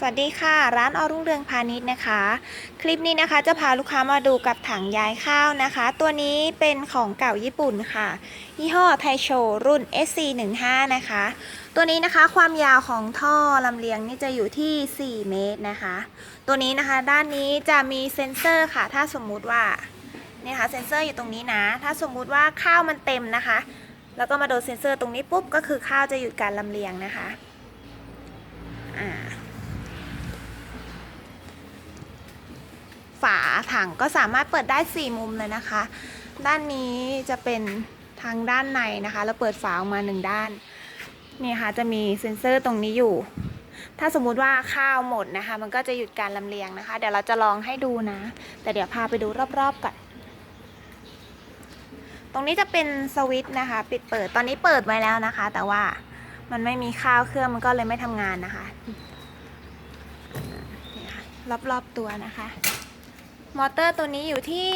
สวัสดีค่ะ ร้านอรุ่งเรืองพาณิชย์นะคะ คลิปนี้นะคะจะพาลูกค้ามาดูกับถังย้ายข้าวนะคะ ตัวนี้เป็นของเก่าญี่ปุ่นค่ะ ยี่ห้อไทโชรุ่น SC15 นะคะ ตัวนี้นะคะความยาวของท่อลำเลียงนี่จะอยู่ที่ 4 เมตรนะคะ ตัวนี้นะคะด้านนี้จะมีเซ็นเซอร์ค่ะ ถ้าสมมุติว่าเนี่ยค่ะเซ็นเซอร์อยู่ตรงนี้นะ ถ้าสมมุติว่าข้าวมันเต็มนะคะ แล้วก็มาโดนเซ็นเซอร์ตรงนี้ปุ๊บก็คือข้าวจะหยุดการลำเลียงนะคะอ่า ฝา ถังก็สามารถเปิดได้ 4 มุมเลยนะคะ ด้านนี้จะเป็นทางด้านในนะคะแล้วเปิดฝาออกมาหนึ่งด้านนี่ค่ะจะมีเซ็นเซอร์ตรงนี้อยู่ ถ้าสมมุติว่าข้าวหมดนะคะ มันก็จะหยุดการลำเลียงนะคะ เดี๋ยวเราจะลองให้ดูนะ แต่เดี๋ยวพาไปดูรอบๆก่อนตรงนี้จะเป็นสวิตช์นะคะ ปิดเปิดตอนนี้เปิดไว้แล้วนะคะ แต่ว่ามันไม่มีข้าวเครื่องมันก็เลยไม่ทำงานนะคะรอบๆตัวนะคะ มอเตอร์ตัวนี้อยู่ที่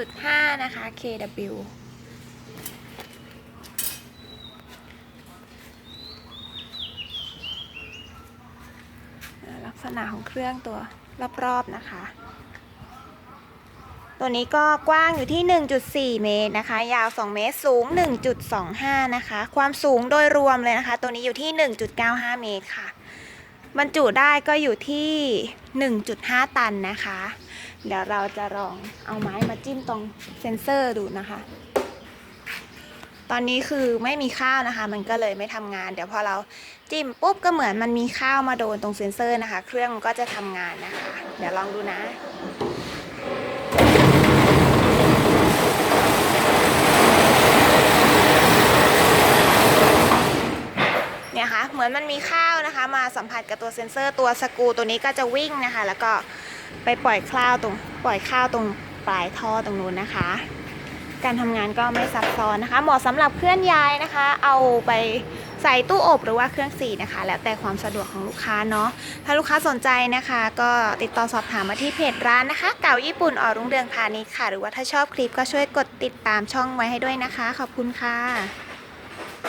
1.5 นะคะ kW ลักษณะของเครื่องตัวรอบๆนะคะ ตัวนี้ก็กว้างอยู่ที่ 1.4 เมตรนะคะ ยาว 2 เมตร สูง 1.25 นะคะ ความสูงโดยรวมเลยนะคะ ตัวนี้อยู่ที่ 1.95 เมตรค่ะ บรรจุได้ก็อยู่ที่ 1.5 ตันนะคะ เดี๋ยวเราจะลองเอาไม้มาจิ้มตรงเซนเซอร์ดูนะคะ ตอนนี้คือไม่มีข้าวนะคะ มันก็เลยไม่ทำงาน เดี๋ยวพอเราจิ้มปุ๊บก็เหมือนมันมีข้าวมาโดนตรงเซนเซอร์นะคะ เครื่องก็จะทำงานนะคะ เดี๋ยวลองดูนะเนี่ยค่ะเหมือนมันมีข้าวนะคะ มาสัมผัสกับตัวเซ็นเซอร์ตัวสกูตัวนี้ก็จะวิ่งนะคะ แล้วก็ ไปปล่อยข้าวตรง ปล่อยข้าวตรงปลายท่อตรงนู้นนะคะ การทำงานก็ไม่ซับซ้อนนะคะ เหมาะสำหรับเคลื่อนย้ายนะคะ เอาไปใส่ตู้อบหรือว่าเครื่องสีนะคะ แล้วแต่ความสะดวกของลูกค้าเนาะถ้าลูกค้าสนใจนะคะ ก็ติดต่อสอบถามมาที่เพจร้านนะคะ เก่าญี่ปุ่นออรุ่งเรืองพาณิชย์ค่ะ หรือว่าถ้าชอบคลิปก็ช่วยกดติดตามช่องไว้ให้ด้วยนะคะ ขอบคุณค่ะ